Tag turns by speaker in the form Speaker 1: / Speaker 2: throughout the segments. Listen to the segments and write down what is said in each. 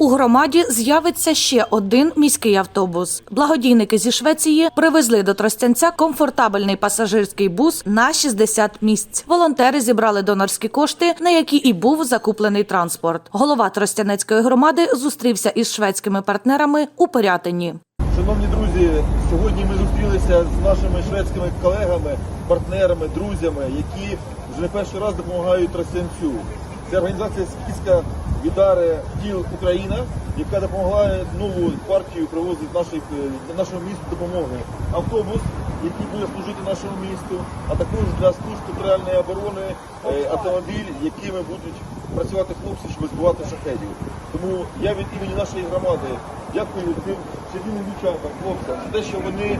Speaker 1: У громаді з'явиться ще один міський автобус. Благодійники зі Швеції привезли до Тростянця комфортабельний пасажирський бус на 60 місць. Волонтери зібрали донорські кошти, на які і був закуплений транспорт. Голова Тростянецької громади зустрівся із шведськими партнерами у Пирятині.
Speaker 2: Шановні друзі, сьогодні ми зустрілися з нашими шведськими колегами, партнерами, друзями, які вже не перший раз допомагають Тростянцю. Це організація Скіска Відаре Діл Україна, яка допомагає нову партію привозити наших, нашого нашому місту допомоги. Автобус, який буде служити нашому місту, а також для служб територіальної оборони е, автомобіль, якими будуть працювати хлопці, щоб збивати шахедів. Тому я від імені нашої громади дякую тим цивільним дівчатам, хлопцям за те, що вони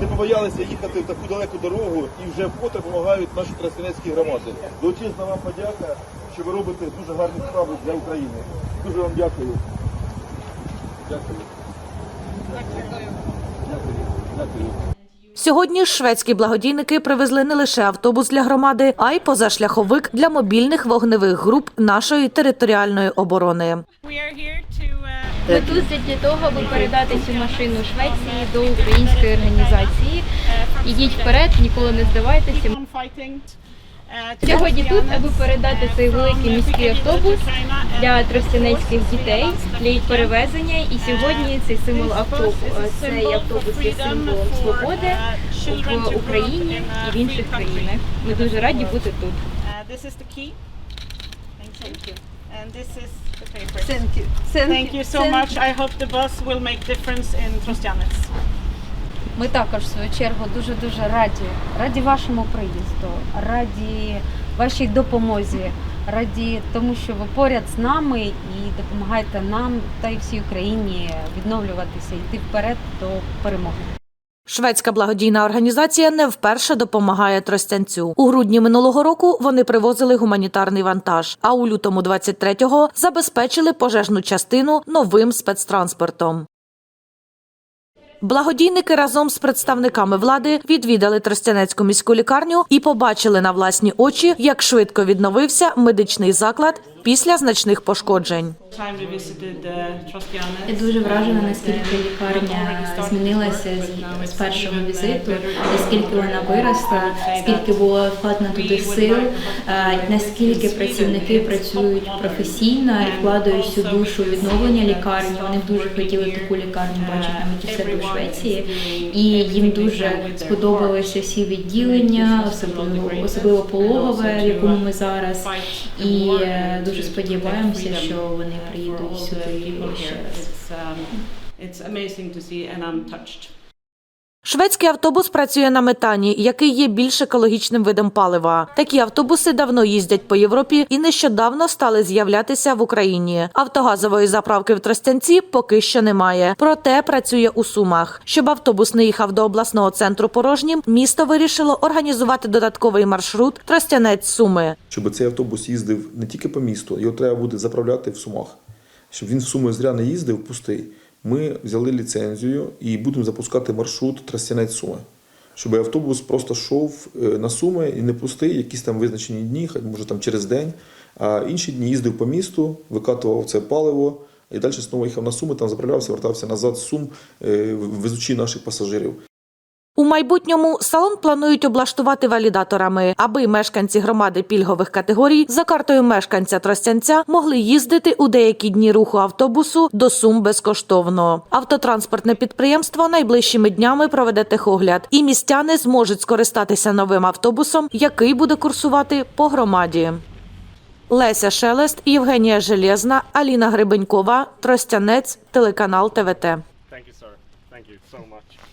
Speaker 2: не побоялися їхати в таку далеку дорогу і вже вкотре допомагають нашій тростянецькій громаді. Величезна вам подяка, що ви робите дуже гарні справи для України. Дуже вам дякую. Дякую. Дякую. Дякую.
Speaker 1: Сьогодні шведські благодійники привезли не лише автобус для громади, а й позашляховик для мобільних вогневих груп нашої територіальної оборони.
Speaker 3: Uh,
Speaker 4: Ми тут для того, аби передати цю машину Швеції до української організації. Ідіть вперед, ніколи не здавайтеся. Сьогодні тут, аби передати цей великий міський автобус для тростянецьких дітей для їх перевезення. І сьогодні цей символ автобус, цей автобус є символом свободи в Україні і в інших країнах. Ми дуже раді бути тут.
Speaker 3: And this is the paper.
Speaker 4: Thank you.
Speaker 3: Thank you so much. I hope the bus will make difference in Trostianets.
Speaker 5: Ми також в свою чергу дуже дуже раді, раді вашому приїзду, раді вашій допомозі, раді тому, що ви поряд з нами і допомагаєте нам та й всій Україні відновлюватися, йти вперед до перемоги.
Speaker 1: Шведська благодійна організація не вперше допомагає Тростянцю. У грудні минулого року вони привозили гуманітарний вантаж, а у лютому 23-го забезпечили пожежну частину новим спецтранспортом. Благодійники разом з представниками влади відвідали Тростянецьку міську лікарню і побачили на власні очі, як швидко відновився медичний заклад після значних пошкоджень.
Speaker 4: Я дуже вражена, наскільки лікарня змінилася з, першого візиту, наскільки вона виросла, скільки було вкладено туди сил, е, наскільки працівники працюють професійно і вкладають всю душу відновлення лікарні. Вони дуже хотіли таку лікарню бачити навіть у себе в Швеції, і їм дуже сподобалися всі відділення, особливо особливо пологове, в якому ми зараз. І е, дуже сподіваємося, що вони приїдуть сюди ще раз.
Speaker 3: It's, um, it's amazing to see and I'm touched.
Speaker 1: Шведський автобус працює на метані, який є більш екологічним видом палива. Такі автобуси давно їздять по Європі і нещодавно стали з'являтися в Україні. Автогазової заправки в Тростянці поки що немає. Проте працює у Сумах. Щоб автобус не їхав до обласного центру порожнім, місто вирішило організувати додатковий маршрут Тростянець Суми.
Speaker 6: щоб цей автобус їздив не тільки по місту, його треба буде заправляти в Сумах. Щоб він в Суми зря не їздив пустий, ми взяли ліцензію і будемо запускати маршрут Тростянець Суми. Щоб автобус просто йшов е, на Суми і не пустий, якісь там визначені дні, хай може там через день, а інші дні їздив по місту, викатував це паливо і далі знову їхав на Суми, там заправлявся, вертався назад з Сум, е, везучи наших пасажирів.
Speaker 1: Майбутньому салон планують облаштувати валідаторами, аби мешканці громади пільгових категорій за картою мешканця Тростянця могли їздити у деякі дні руху автобусу до Сум безкоштовно. Автотранспортне підприємство найближчими днями проведе техогляд, і містяни зможуть скористатися новим автобусом, який буде курсувати по громаді. Леся Шелест, Євгенія Железна, Аліна Гребенькова, Тростянець, телеканал ТВТ.
Speaker 7: Thank you, sir. Thank you so much.